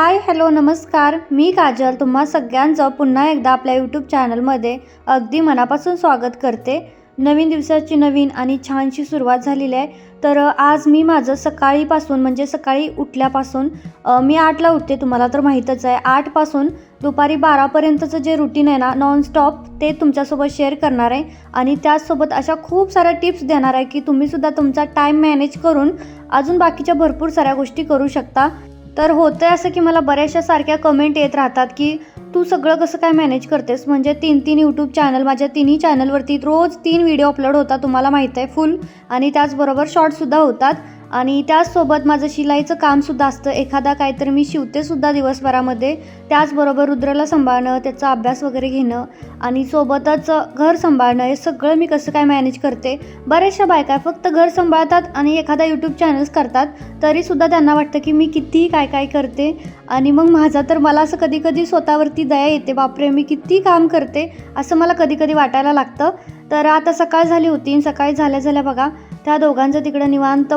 Hi hello नमस्कार. मी काजल. तुम्हा सगळ्यांचं पुन्हा एकदा आपल्या यूट्यूब चॅनलमध्ये अगदी मनापासून स्वागत करते. नवीन दिवसाची नवीन आणि छानशी सुरुवात झालेली आहे. तर आज मी माझं सकाळीपासून म्हणजे सकाळी उठल्यापासून मी आठला उठते तुम्हाला तर माहीतच आहे. आठपासून दुपारी बारापर्यंतचं जे रुटीन आहे ना नॉनस्टॉप ते तुमच्यासोबत शेअर करणार आहे. आणि त्याचसोबत अशा खूप साऱ्या टिप्स देणार आहे की तुम्हीसुद्धा तुमचा टाईम मॅनेज करून अजून बाकीच्या भरपूर साऱ्या गोष्टी करू शकता. तर होतं आहे असं की मला बऱ्याचशा सारख्या कमेंट येत राहतात की तू सगळं कसं काय मॅनेज करतेस? म्हणजे तीन तीन यूट्यूब चॅनल माझ्या तिन्ही चॅनलवरती रोज तीन व्हिडिओ अपलोड होतात तुम्हाला माहीत आहे फुल आणि त्याचबरोबर शॉर्टसुद्धा होतात. आणि त्याचसोबत माझं शिलाईचं कामसुद्धा असतं. एखादा काहीतरी मी शिवतेसुद्धा दिवसभरामध्ये. त्याचबरोबर रुद्रला सांभाळणं त्याचा अभ्यास वगैरे घेणं आणि सोबतच घर सांभाळणं हे सगळं मी कसं काय मॅनेज करते? बऱ्याचशा बायका फक्त घर सांभाळतात आणि एखादा यूट्यूब चॅनल्स करतात. तरीसुद्धा त्यांना वाटतं की मी कितीही काय काय करते? आणि मग माझा तर मला असं कधी कधी स्वतःवरती दया येते. बापरे मी किती काम करते? असं मला कधी कधी वाटायला लागतं. तर आता सकाळ झाली होती सकाळी झाल्या झाल्या बघा त्या दोघांचं तिकडं निवांत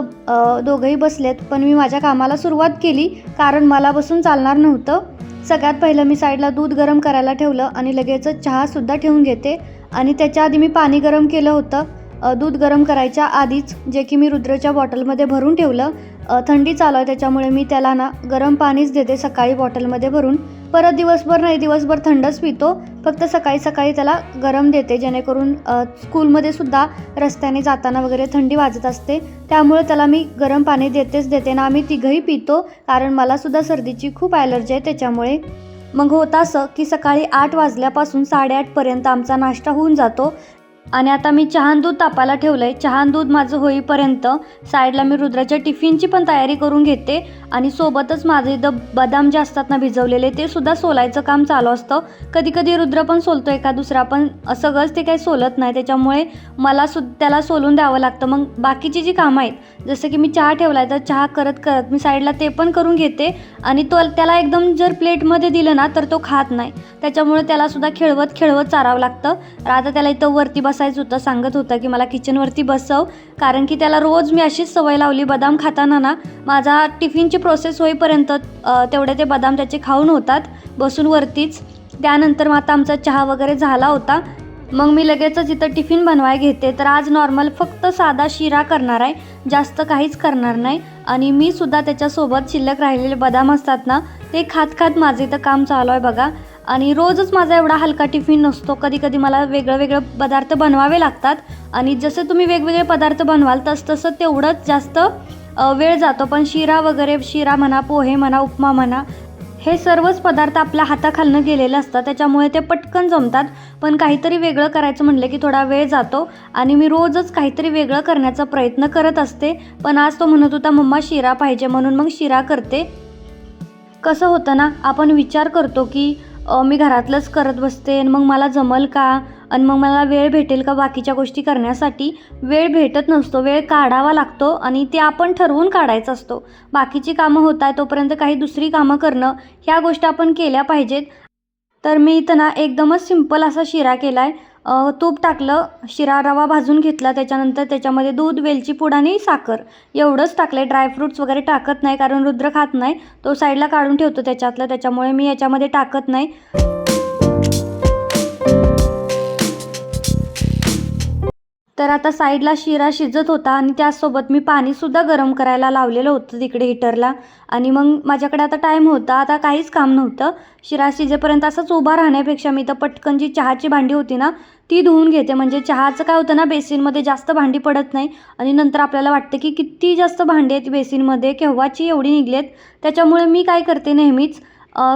दोघंही बसलेत. पण मी माझ्या कामाला सुरुवात केली कारण मला बसून चालणार नव्हतं. सगळ्यात पहिलं मी साईडला दूध गरम करायला ठेवलं आणि लगेचच चहासुद्धा ठेवून घेते. आणि त्याच्या आधी मी पाणी गरम केलं होतं. दूध गरम करायच्या आधीच जे की मी रुद्रच्या बॉटलमध्ये भरून ठेवलं. थंडी चालू आहे त्याच्यामुळे मी त्याला ना गरम पाणीच देते सकाळी बॉटलमध्ये भरून. परत दिवसभर नाही दिवसभर थंडच पितो. फक्त सकाळी सकाळी त्याला गरम देते जेणेकरून स्कूलमध्ये सुद्धा रस्त्याने जाताना वगैरे थंडी वाजत असते. त्यामुळे त्याला मी गरम पाणी देतेच देते ना आम्ही तिघंही पितो कारण मला सुद्धा सर्दीची खूप ॲलर्जी आहे त्याच्यामुळे. मग होतं असं की सकाळी आठ वाजल्यापासून साडेआठपर्यंत आमचा नाश्ता होऊन जातो. आणि आता मी चहान दूध तापायला ठेवलं आहे चहान दूध माझं होईपर्यंत साईडला मी रुद्राच्या टिफिनची पण तयारी करून घेते आणि सोबतच माझं इथं बदाम जे असतात ना भिजवलेले ते सुद्धा सोलायचं काम चालू असतं. कधी कधी रुद्र पण सोलतो एका दुसरा पण. सगळंच ते काही सोलत नाही. त्याच्यामुळे मला सु त्याला सोलून द्यावं लागतं. मग बाकीची जी कामं आहेत जसं की मी चहा ठेवला आहे तर चहा करत करत मी साईडला ते पण करून घेते आणि तो त्याला एकदम जर प्लेटमध्ये दिलं ना तर तो खात नाही. त्याच्यामुळे त्यालासुद्धा खेळवत खेळवत चारावं लागतं. आता त्याला इथं वरती बसा होतं सांगत होतं की मला किचनवरती बसव कारण की त्याला रोज मी अशीच सवय लावली बदाम खाताना ना माझा टिफिनची प्रोसेस होईपर्यंत तेवढे ते बदाम त्याचे खाऊन होतात बसून वरतीच. त्यानंतर मग आता आमचा चहा वगैरे झाला होता. मग मी लगेचच इथं टिफिन बनवाय घेते. तर आज नॉर्मल फक्त साधा शिरा करणार आहे जास्त काहीच करणार नाही. आणि मी सुद्धा त्याच्यासोबत शिल्लक राहिलेले बदाम असतात ना ते खात खात माझं इथं काम चालू आहे बघा. आणि रोजच माझा एवढा हलका टिफिन नसतो. कधी कधी मला वेगळं वेगळं पदार्थ बनवावे लागतात. आणि जसं तुम्ही वेगवेगळे पदार्थ बनवाल तस तसं तेवढंच जास्त वेळ जातो. पण शिरा वगैरे शिरा म्हणा पोहे म्हणा उपमा म्हणा हे सर्वच पदार्थ आपल्या हाताखालनं गेलेले असतात. त्याच्यामुळे ते पटकन जमतात. पण काहीतरी वेगळं करायचं म्हणलं की थोडा वेळ जातो. आणि मी रोजच काहीतरी वेगळं करण्याचा प्रयत्न करत असते. पण आज तो म्हणत होता मम्मा शिरा पाहिजे. म्हणून मग शिरा करते. कसं होतं ना आपण विचार करतो की मी घरातलंच करत बसते आणि मग मला जमल का? आणि मग मला वेळ भेटेल का बाकीच्या गोष्टी करण्यासाठी? वेळ भेटत नसतो वेळ काढावा लागतो आणि ते आपण ठरवून काढायचा असतो. बाकीची कामं होत आहे तोपर्यंत काही दुसरी कामं करणं ह्या गोष्टी आपण केल्या पाहिजेत. तर मी इथं ना एकदमच सिंपल असा शिरा केला आहे तूप टाकलं शिरा रवा भाजून घेतला त्याच्यानंतर त्याच्यामध्ये दूध वेलची पूड आणि साखर. एवढंच टाकलं आहे ड्रायफ्रूट्स वगैरे टाकत नाही कारण रुद्र खात नाही. तो साईडला काढून ठेवतो त्याच्यातलं. त्याच्यामुळे मी याच्यामध्ये टाकत नाही. तर आता साईडला शिरा शिजत होता आणि त्यासोबत मी पाणीसुद्धा गरम करायला लावलेलं होतं तिकडे हिटरला. आणि मग माझ्याकडे आता टाईम होता. आता काहीच काम नव्हतं. शिरा शिजेपर्यंत असंच उभा राहण्यापेक्षा मी तर पटकन जी चहाची भांडी होती ना ती धुवून घेते. म्हणजे चहाचं काय होतं ना बेसिनमध्ये जास्त भांडी पडत नाही. आणि नंतर आपल्याला वाटतं की किती जास्त भांडी आहेत बेसिनमध्ये केव्हाची एवढी निघलेत? त्याच्यामुळे मी काय करते नेहमीच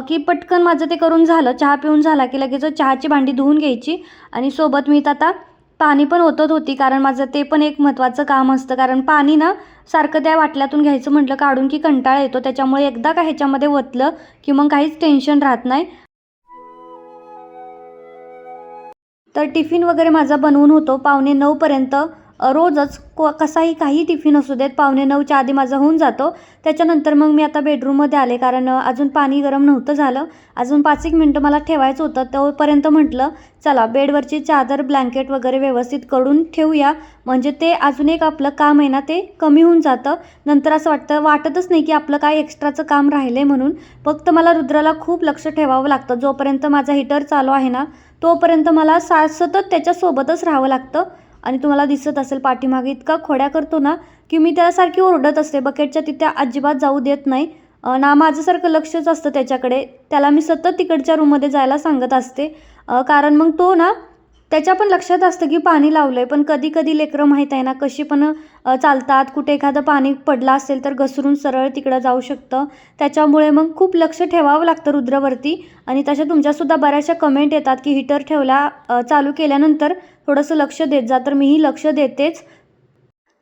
की पटकन माझं ते करून झालं. चहा पिऊन झाला की लगेच चहाची भांडी धुवून घ्यायची. आणि सोबत मी तर आता पाणी पण ओतत होती कारण माझं ते पण एक महत्त्वाचं काम असतं. कारण पाणी ना सारखं त्या वाटल्यातून घ्यायचं म्हटलं काढून की कंटाळा येतो. त्याच्यामुळे एकदा का ह्याच्यामध्ये ओतलं की मग काहीच टेन्शन राहत नाही. तर टिफिन वगैरे माझा बनवून होतो. पावणे नऊपर्यंत रोजच को कसाही काही टिफिन असू देत पावणे नऊच्या आधी माझा होऊन जातो. त्याच्यानंतर मग मी आता बेडरूममध्ये आले कारण अजून पाणी गरम नव्हतं झालं. अजून पाच एक मिनटं मला ठेवायचं होतं तोपर्यंत म्हटलं चला बेडवरची चादर ब्लँकेट वगैरे व्यवस्थित करून ठेवूया. म्हणजे ते अजून एक आपलं काम आहे ना ते कमी होऊन जातं. नंतर असं वाटतं वाटतच नाही की आपलं काय एक्स्ट्राचं काम राहिलं आहे म्हणून. फक्त मला रुद्राला खूप लक्ष ठेवावं लागतं. जोपर्यंत माझा हिटर चालू आहे ना तोपर्यंत मला सा सतत त्याच्यासोबतच राहावं लागतं. आणि तुम्हाला दिसत असेल पाठीमागे इतका खोड्या करतो ना की मी त्यासारखी ओरडत असते. बकेटच्या तिथे अजिबात जाऊ देत नाही. ना माझ्यासारखं लक्षच असतं त्याच्याकडे. त्याला मी सतत तिकडच्या रूममध्ये जायला सांगत असते. कारण मग तो ना त्याच्या पण लक्षात असतं की पाणी लावलं आहे पण कधी कधी लेकरं माहीत आहे ना कशी पण चालतात कुठे एखादं पाणी पडलं असेल तर घसरून सरळ तिकडं जाऊ शकतं. त्याच्यामुळे मग खूप लक्ष ठेवावं लागतं रुद्रवरती. आणि तशा तुमच्यासुद्धा बऱ्याचशा कमेंट येतात की हीटर ठेवला चालू केल्यानंतर थोडंसं लक्ष देत जा तर मीही लक्ष देतेच.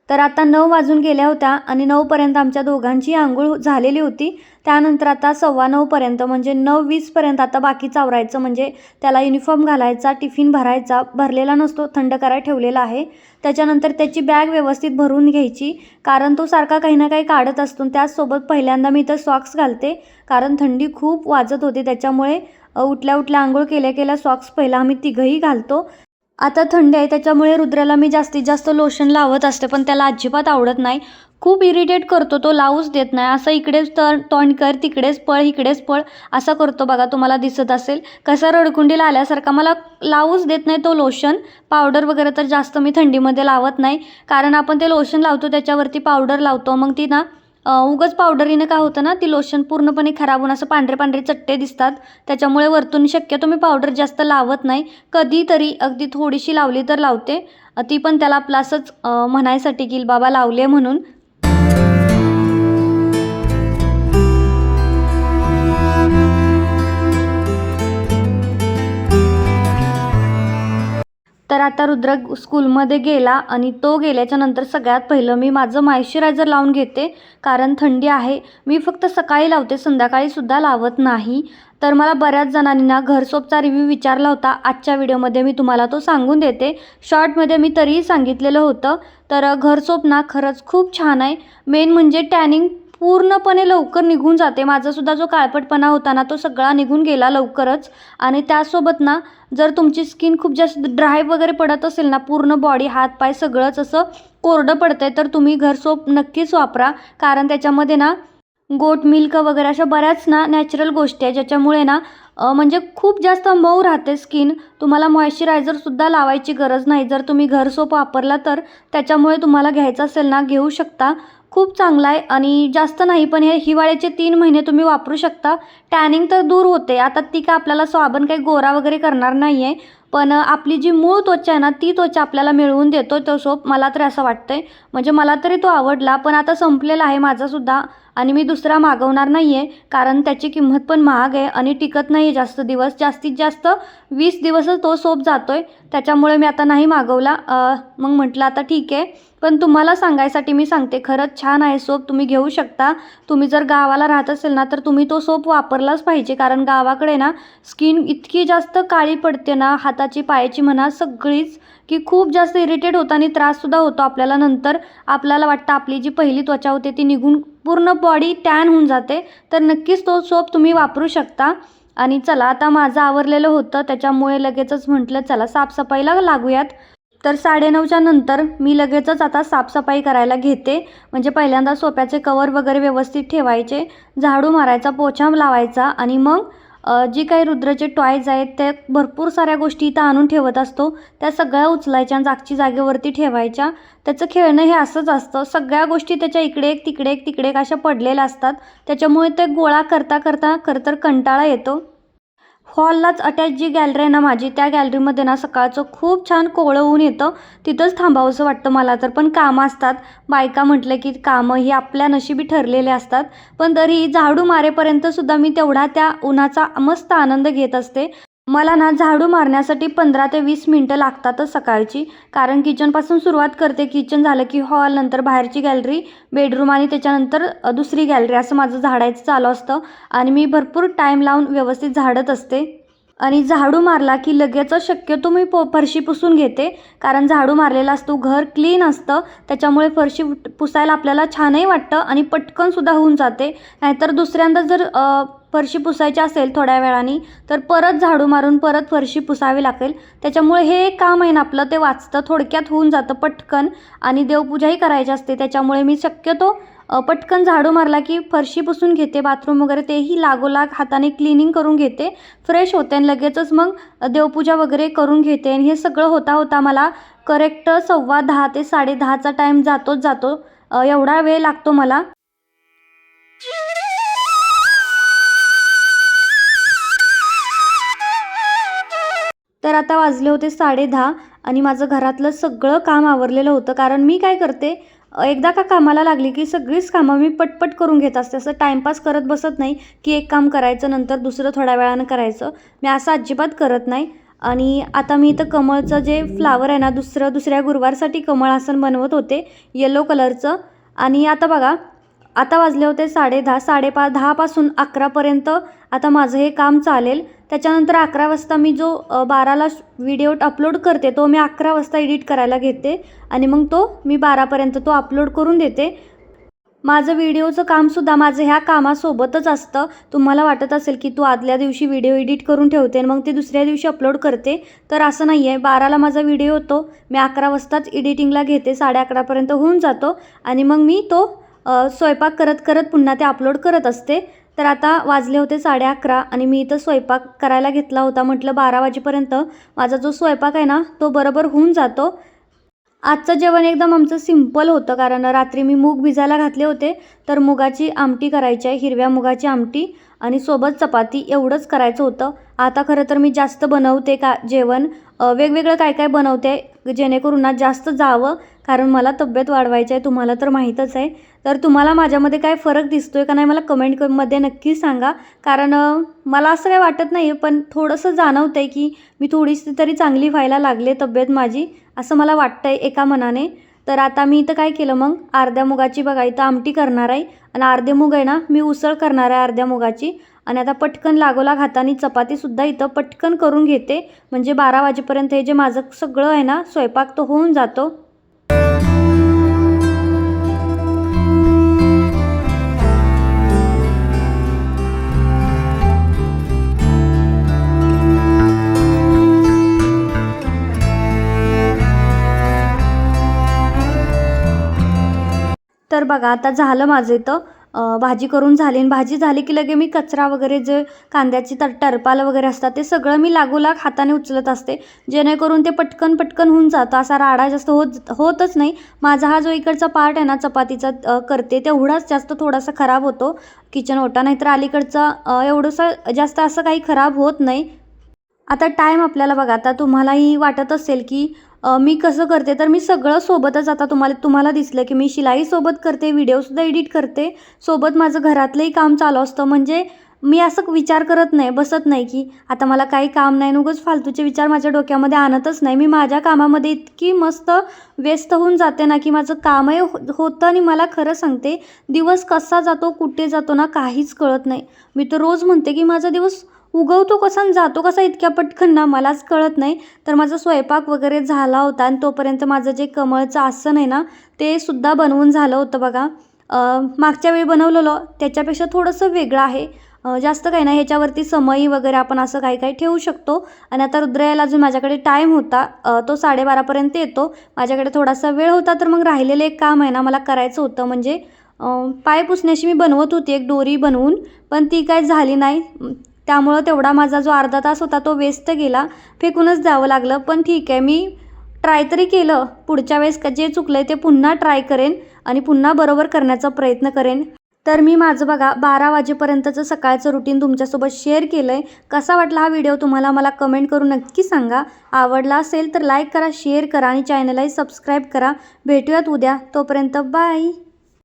तर आता नऊ वाजून गेल्या होत्या आणि नऊपर्यंत आमच्या दोघांची आंघोळ झालेली होती. त्यानंतर आता सव्वा नऊपर्यंत म्हणजे नऊ वीसपर्यंत आता बाकी चावरायचं म्हणजे त्याला युनिफॉर्म घालायचा टिफिन भरायचा भरलेला नसतो थंड करायला ठेवलेला आहे. त्याच्यानंतर त्याची बॅग व्यवस्थित भरून घ्यायची. कारण तो सारखा काही ना काही काढत असतो आणि त्याचसोबत पहिल्यांदा मी तर सॉक्स घालते. कारण थंडी खूप वाजत होती त्याच्यामुळे उठल्या उठल्या आंघोळ केल्या केल्या सॉक्स पहिला आम्ही तिघंही घालतो. आता थंडी आहे त्याच्यामुळे रुद्राला मी जास्तीत जास्त लोशन लावत असते पण त्याला अजिबात आवडत नाही. खूप इरिटेट करतो तो लावूच देत नाही. असं इकडेच तर तोंड कर तिकडेच पळ इकडेच पळ असा करतो बघा तुम्हाला दिसत असेल. कसा रडकुंडीला आल्यासारखा मला लावूच देत नाही तो लोशन पावडर वगैरे तर जास्त मी थंडीमध्ये लावत नाही. कारण आपण ते लोशन लावतो त्याच्यावरती पावडर लावतो. मग ती ना उगाच पावडरीनं काय होतं ना ती लोशन पूर्णपणे खराब होऊन असं पांढरे पांढरे चट्टे दिसतात. त्याच्यामुळे वरतून शक्यतो मी पावडर जास्त लावत नाही. कधीतरी अगदी थोडीशी लावली तर लावते. ती पण त्याला आपलं असंच म्हणायसाठी की बाबा लावले म्हणून. तर आता रुद्र स्कूलमध्ये गेला आणि तो गेल्याच्यानंतर सगळ्यात पहिलं मी माझं मॉइश्चरायझर लावून घेते कारण थंडी आहे. मी फक्त सकाळी लावते संध्याकाळीसुद्धा लावत नाही. तर मला बऱ्याच जणांनी ना घरसोपचा रिव्ह्यू विचारला होता. आजच्या व्हिडिओमध्ये मी तुम्हाला तो सांगून देते. शॉर्टमध्ये मी तरीही सांगितलेलं होतं. तर घरसोप ना खरंच खूप छान आहे. मेन म्हणजे टॅनिंग पूर्णपणे लवकर निघून जाते. माझासुद्धा जो काळपटपणा होता ना तो सगळा निघून गेला लवकरच. आणि त्यासोबत ना जर तुमची स्किन खूप जास्त ड्राय वगैरे पडत असेल ना पूर्ण बॉडी हात पाय सगळंच असं कोरडं पडतं आहे तर तुम्ही घर सोप नक्कीच वापरा. कारण त्याच्यामध्ये ना गोट मिल्क वगैरे अशा बऱ्याच ना नॅचरल गोष्टी आहे ज्याच्यामुळे ना म्हणजे खूप जास्त मऊ राहते स्किन तुम्हाला मॉइश्चरायझरसुद्धा लावायची गरज नाही. जर तुम्ही घर सोप वापरला तर त्याच्यामुळे तुम्हाला घ्यायचं असेल ना घेऊ शकता. खूप चांगला आहे आणि जास्त नाही पण हे हिवाळ्याचे तीन महिने तुम्ही वापरू शकता. टॅनिंग तर दूर होते आता ती का आपल्याला साबण काही गोरा वगैरे करणार नाही आहे पण आपली जी मूळ त्वचा आहे ना ती त्वचा आपल्याला मिळवून देतो तो सोप मला तरी असं आहे म्हणजे मला तरी तो आवडला पण आता संपलेला आहे माझासुद्धा आणि मी दुसरा मागवणार नाही आहे कारण त्याची किंमत पण महाग आहे आणि टिकत नाही आहे जास्त दिवस. जास्तीत जास्त वीस दिवसच तो सोप जातो आहे त्याच्यामुळे मी आता नाही मागवला. मग म्हटलं आता ठीक आहे. पण तुम्हाला सांगायसाठी मी सांगते खरंच छान आहे सोप तुम्ही घेऊ शकता. तुम्ही जर गावाला राहत असेल ना तर तुम्ही तो सोप वापरलाच पाहिजे कारण गावाकडे ना स्किन इतकी जास्त काळी पडते ना हात हाताची पायाची म्हणा सगळीच की खूप जास्त इरिटेट होतं आणि त्राससुद्धा होतो आपल्याला. नंतर आपल्याला वाटतं आपली जी पहिली त्वचा होते ती निघून पूर्ण बॉडी टॅन होऊन जाते. तर नक्कीच तो सोप तुम्ही वापरू शकता. आणि चला आता माझं आवरलेलं होतं त्याच्यामुळे लगेचच म्हटलं चला साफसफाईला लागूयात. तर साडेनऊच्या नंतर मी लगेचच आता साफसफाई करायला घेते. म्हणजे पहिल्यांदा सोप्याचे कवर वगैरे व्यवस्थित ठेवायचे. झाडू मारायचा पोछा लावायचा आणि मग जी काही रुद्राचे टॉयज आहेत त्या भरपूर साऱ्या गोष्टी इथं आणून ठेवत असतो. त्या सगळ्या उचलायच्या जागची जागेवरती ठेवायच्या. त्याचं खेळणं हे असंच असतं. सगळ्या गोष्टी त्याच्या इकडे एक तिकडे एक तिकडे एक अशा पडलेल्या असतात. त्याच्यामुळे ते गोळा करता करता खरं तर कंटाळा येतो. हॉललाच अटॅच जी गॅलरी आहे ना माझी त्या गॅलरीमध्ये ना सकाळचं खूप छान कोवळं ऊन येतं. तिथंच थांबावंसं वाटतं मला. तर पण कामं असतात. बायका म्हटलं की कामं ही आपल्या नशिबी ठरलेले असतात. पण तरीही झाडू मारेपर्यंतसुद्धा मी तेवढा त्या उन्हाचा मस्त आनंद घेत असते. मला ना झाडू मारण्यासाठी पंधरा ते वीस मिनटं लागतातच सकाळची. कारण किचनपासून सुरुवात करते. किचन झालं की हॉल नंतर बाहेरची गॅलरी बेडरूम आणि त्याच्यानंतर दुसरी गॅलरी. असं माझं झाडायचं चालू असतं. आणि मी भरपूर टाईम लावून व्यवस्थित झाडत असते. आणि झाडू मारला की लगेच शक्यतो मी पो फरशी पुसून घेते. कारण झाडू मारलेला असतो घर क्लीन असतं. त्याच्यामुळे फरशी पुसायला आपल्याला छानही वाटतं आणि पटकनसुद्धा होऊन जाते. नाहीतर दुसऱ्यांदा जर फरशी पुसायची असेल थोड्या वेळाने तर परत झाडू मारून परत फरशी पुसावी लागेल. त्याच्यामुळे हे एक काम आहे ना आपलं ते वाचतं थोडक्यात होऊन जातं पटकन. आणि देवपूजाही करायची असते त्याच्यामुळे मी शक्यतो पटकन झाडू मारला की फरशी पुसून घेते बाथरूम वगैरे तेही लागोलाग हाताने क्लिनिंग करून घेते फ्रेश होते आणि लगेचच मग देवपूजा वगैरे करून घेते. आणि हे सगळं होता होता मला करेक्ट सव्वा दहा ते साडेदहाचा टाईम जातोच जातो एवढा वेळ लागतो मला. तर आता वाजले होते साडेदहा आणि माझं घरातलं सगळं काम आवरलेलं होतं. कारण मी काय करते एकदा का कामाला लागली की सगळीच कामं मी पटपट करून घेत असते. असं टाईमपास करत बसत नाही की एक काम करायचं नंतर दुसरं थोड्या वेळानं करायचं. मी असं अजिबात करत नाही. आणि आता मी इथं कमळचं जे फ्लावर आहे ना दुसरं दुसऱ्या गुरुवारसाठी कमळ आसन बनवत होते येलो कलरचं आणि आता बघा आता वाजले होते साडेदहा साडेपाच दहापासून अकरापर्यंत आता माझं हे काम चालेल. त्याच्यानंतर अकरा वाजता मी जो बाराला व्हिडिओ अपलोड करते तो मी अकरा वाजता एडिट करायला घेते. आणि मग तो मी बारापर्यंत तो अपलोड करून देते. माझं व्हिडिओचं कामसुद्धा माझं ह्या कामासोबतच असतं. तुम्हाला वाटत असेल की तू आदल्या दिवशी व्हिडिओ एडिट करून ठेवते आणि मग ते दुसऱ्या दिवशी अपलोड करते. तर असं नाही आहे बाराला माझा व्हिडिओ होतो. मी अकरा वाजताच एडिटिंगला घेते. साडे अकरापर्यंत होऊन जातो. आणि मग मी तो स्वयंपाक करत करत पुन्हा ते अपलोड करत असते. तर आता वाजले होते साडे अकरा आणि मी इथं स्वयंपाक करायला घेतला होता. म्हटलं बारा वाजेपर्यंत माझा जो स्वयंपाक आहे ना तो बरोबर होऊन जातो. आजचं जेवण एकदम आमचं सिंपल होतं. कारण रात्री मी मूग भिजायला घातले होते. तर मुगाची आमटी करायची आहे हिरव्या मुगाची आमटी आणि सोबत चपाती एवढंच करायचं होतं. आता खरं तर मी जास्त बनवते का जेवण वेगवेगळं काय काय बनवते जेणेकरून ना जास्त जावं. कारण मला तब्येत वाढवायची आहे तुम्हाला तर माहीतच आहे. तर तुम्हाला माझ्यामध्ये काय फरक दिसतो आहे का नाही मला कमेंटमध्ये नक्की सांगा. कारण मला असं काही वाटत नाही पण थोडंसं जाणवतं आहे की मी थोडीशी तरी चांगली व्हायला लागले तब्येत माझी असं मला वाटतं आहे एका मनाने. तर आता मी इथं काय केलं मग? अर्ध्या मुगाची बघा इथं आमटी करणार आहे. आणि अर्धे मुग आहे ना मी उसळ करणार आहे अर्ध्या मुगाची. आणि आता पटकन लागोला हाताने चपातीसुद्धा इथं पटकन करून घेते. म्हणजे बारा वाजेपर्यंत हे जे माझं सगळं आहे ना स्वयंपाक तो होऊन जातो. तर बघा आता झालं माझं इथं. भाजी करून झाली आणि भाजी झाली की लगे मी कचरा वगैरे जे कांद्याची तर टरपाल वगैरे असतात ते सगळं मी लागोलाग हाताने उचलत असते. जेणेकरून ते पटकन पटकन होऊन जातं. असा राडा जास्त होत होतच नाही. माझा हा जो इकडचा पार्ट आहे ना चपातीचा करते तेवढाच जास्त थोडासा खराब होतो. किचन ओटा नाहीतर अलीकडचा एवढंसं जास्त असं काही खराब होत नाही. आता टाईम आपल्याला बघा आता तुम्हालाही वाटत असेल की मी कसं करते तर मी सगळं सोबतच आता तुम्हाला तुम्हाला दिसलं की मी शिलाई सोबत करते व्हिडिओसुद्धा एडिट करते. सोबत माझं घरातलंही काम चालू असतं. म्हणजे मी असं विचार करत नाही बसत नाही की आता मला काही काम नाही उगाच फालतूचे विचार माझ्या डोक्यामध्ये आणतच नाही. मी माझ्या कामामध्ये इतकी मस्त व्यस्त होऊन जाते ना की माझं कामही हो होतं आणि मला खरं सांगते दिवस कसा जातो कुठे जातो ना काहीच कळत नाही. मी तर रोज म्हणते की माझा दिवस उगवतो कसा आणि जातो कसा इतक्या पटकन ना मलाच कळत नाही. तर माझा स्वयंपाक वगैरे झाला होता आणि तोपर्यंत माझं जे कमळचं आसन आहे ना ते सुद्धा बनवून झालं होतं बघा. मागच्या वेळी बनवलेलं त्याच्यापेक्षा थोडंसं वेगळं आहे. जास्त काही नाही ह्याच्यावरती समई वगैरे आपण असं काही काही ठेवू शकतो. आणि आता रुद्रयाला अजून माझ्याकडे टाईम होता तो साडेबारापर्यंत येतो. माझ्याकडे थोडासा वेळ होता तर मग राहिलेलं एक काम आहे ना मला करायचं होतं. म्हणजे पाय पुसण्याशी मी बनवत होती एक दोरी बनवून पण ती काय झाली नाही. त्यामुळं तेवढा माझा जो अर्धा तास होता तो वेस्ट गेला. फेकूनच द्यावं लागलं. पण ठीक आहे मी ट्राय तरी केलं. पुढच्या वेळेस का जे चुकलं आहे ते पुन्हा ट्राय करेन आणि पुन्हा बरोबर करण्याचा प्रयत्न करेन. तर मी माझं बघा बारा वाजेपर्यंतचं सकाळचं रुटीन तुमच्यासोबत शेअर केलं आहे कसा वाटला हा व्हिडिओ तुम्हाला मला कमेंट करून नक्की सांगा. आवडला असेल तर लाईक करा शेअर करा आणि चॅनललाही सबस्क्राईब करा. भेटूयात उद्या. तोपर्यंत बाय